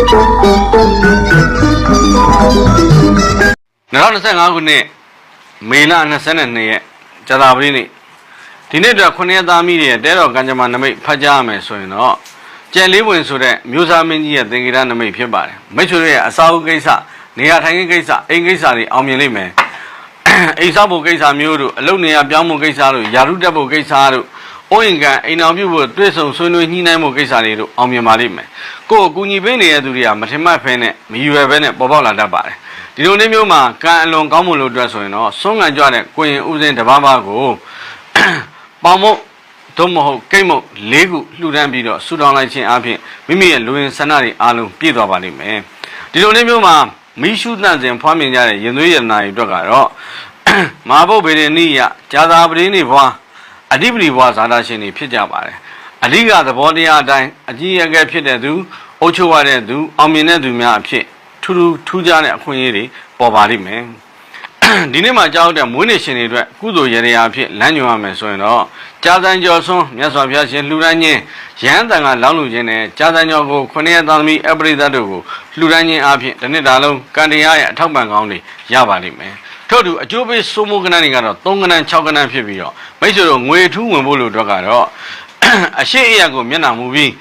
2025ခုနှစ်မေလ22ရက်ဇာတာပတိနေ့ဒီနေ့အတွက်ခုနှစ်ရက်သားမိတွေရဲ့တဲတော်ကံကြမ္မာနမိတ်ဖတ်ကြားရမယ်ဆိုရင်တော့ကျန်လေးဝင်ဆိုတဲ့မျိုးစားမင်းကြီးရဲ့သင်္ကေတနမိတ်ဖြစ်ပါတယ်မိတ်ဆွေတို့ရဲ့အစာအုပ်ကိစ္စနေရာထိုင်ခင်းကိစ္စအိမ်ကိစ္စတွေအောင်မြင်လိမ့်မယ်အိမ်ဆောက်ဖို့ကိစ္စမျိုးတို့အလုပ်နေရာပြောင်းဖို့ကိစ္စတို့ယာရုတက်ဖို့ကိစ္စတို့ အိုးအိမ်ကန်အိမ်အောင်ပြုဖို့တွဲဆုံဆွေးနွေးညှိနှိုင်းဖို့ကိစ္စတွေတို့အောင်မြင်ပါလိမ့်မယ်ကိုယ့်အကူအညီပေးနေတဲ့သူတွေကမထင်မှတ်ဖဲနဲ့မရွယ်ဘဲနဲ့ပေါ်ပေါက်လာတတ်ပါတယ်ဒီလိုနေ့မျိုးမှာကံအလွန်ကောင်းမှုလို့အတွက်ဆိုရင်တော့ဆုံးငံကြွတဲ့ကိုရင်ဥစဉ်တစ်ပါးပါးကိုပေါင်မုတ်သို့မဟုတ်ကိတ်မုတ်လေးခုလှူဒန်းပြီးတော့ဆူတောင်းလိုက်ခြင်းအပြင်မိမိရဲ့လူရင်ဆန္ဒတွေအားလုံးပြည့်သွားပါလိမ့်မယ်ဒီလိုနေ့မျိုးမှာမိရှုသန့်စဉ်ဖွားမြင်ကြတဲ့ရင်သွေးရတနာတွေအတွက်ကတော့မဟာဘုတ်ဗေဒနိယဇာတာပရိနိဘွား အဓိပတိဘွားဇာတာရှင်တွေဖြစ်ကြပါတယ်အဓိကသဘောတရားအတိုင်းအကြီးအကဲဖြစ်တဲ့သူအုပ်ချုပ်ရတဲ့သူအောင်မြင်တဲ့သူများအဖြစ်ထူးထူးထူးခြားတဲ့အခွင့်အရေးတွေပေါ်ပါလိမ့်မယ်ဒီနေ့မှာကြောက်တဲ့မွေးနေ့ရှင်တွေအတွက်ကုသိုလ်ရေရာအဖြစ်လမ်းညွှန်ရမယ်ဆိုရင်တော့ကြာစံကျော်ဆွန်းမြတ်စွာဘုရားရှင်လှူဒန်းခြင်းရဟန်းတန်ကလောင်းလူခြင်းနဲ့ကြာစံကျော်ကိုခொနည်းရသားသမီးအပရိသတ်တို့ကိုလှူဒန်းခြင်းအဖြစ်တစ်နှစ်တာလုံးကံတရားရဲ့အထောက်ပံ့ကောင်းတွေရပါလိမ့်မယ် ထို့သူအကျိုးပေးစိုးမိုးကဏ္ဍတွေကတော့3ကဏ္ဍ6ကဏ္ဍဖြစ်ပြီးတော့မိတ်ဆွေတို့ငွေထူးဝင်ဖို့လို့အတွက်ကတော့အရှိအယကိုမျက်နှာမူပြီး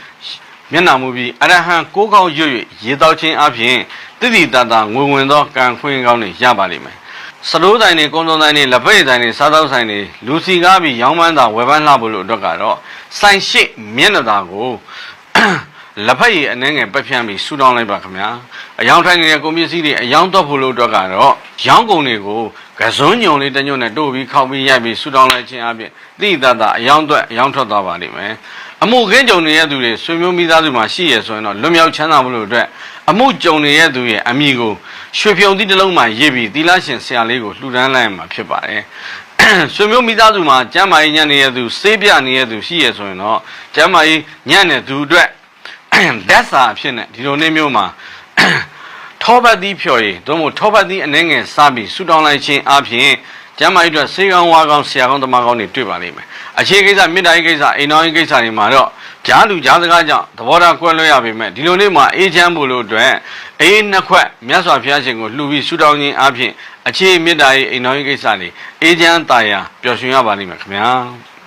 မျက်နှာမူပြီးအရဟံကိုးကောင်းရွတ်၍ရေတောက်ခြင်းအပြင်တိတိတတငွေဝင်သောကံခွင့်ကောင်းတွေရပါလိမ့်မယ်စတိုးတိုင်းတွေကုန်းတုံးတိုင်းတွေလက်ဖက်တိုင်းတွေစားသောက်ဆိုင်တွေလူစီကားပြီးရောင်းပန်းတာဝယ်ပန်းလှဖို့လို့အတွက်ကတော့ဆိုင်ရှိမျက်နှာသာကို လက်ဖက်ရည်အနှဲငယ်ပက်ဖြန်းပြီးဆူတောင်းလိုက်ပါခင်ဗျာအယောင်ထိုင်နေတဲ့ကုန်ပစ္စည်းတွေအယောင်တော့ဖို့လို့အတွက်ကတော့ရောင်းကုန်တွေကိုကစွန်းညုံလေးတစ်ညွန့်နဲ့တို့ပြီးခောက်ပြီးရိုက်ပြီးဆူတောင်းလိုက်ခြင်းအပြင်တိတိတတအယောင်အတွက်အယောင်ထွက်သွားပါလိမ့်မယ်အမှုခင်းကြုံနေတဲ့သူတွေဆွေမျိုးမိသားစုမှာရှိရဆိုရင်တော့လွတ်မြောက်ချမ်းသာမှုလို့အတွက်အမှုကြုံနေတဲ့သူရဲ့အမိကိုရွှေဖြုံသီးတစ်လုံးမှာရေးပြီးသီလရှင်ဆရာလေးကိုလှူဒန်းလိုက်ရမှာဖြစ်ပါတယ်။ဆွေမျိုးမိသားစုမှာကျမ်းမာရေးညံ့နေတဲ့သူစေးပြနေတဲ့သူရှိရဆိုရင်တော့ကျမ်းမာရေးညံ့တဲ့သူအတွက် ဓာတ်စာအဖြစ်နဲ့ဒီလိုနေ့မျိုးမှာထောပတ်သီးဖြော်ရည်သို့မဟုတ်ထောပတ်သီးအနှဲငယ်စားပြီးဆူတောင်းလိုက်ခြင်းအပြင်ကျမ်းမာရေးအတွက်ဆေးကောင်းဝါကောင်းဆရာကောင်းတမကောင်းတွေတွေ့ပါလိမ့်မယ်။အခြေကိစ္စမေတ္တာရေးကိစ္စအိမ်တော်ရေးကိစ္စတွေမှာတော့ဂျားလူဂျားစကားကြောင့်သဘောထားကွဲလွဲရပေမဲ့ဒီလိုနေ့မှာအေးချမ်းဖို့လို့အတွက်အေးနှစ်ခွက်မြတ်စွာဘုရားရှင်ကိုလှူပြီးဆူတောင်းခြင်းအပြင်အခြေမေတ္တာရေးအိမ်တော်ရေးကိစ္စတွေအေးချမ်းတာယာပျော်ရွှင်ရပါလိမ့်မယ်ခင်ဗျာ။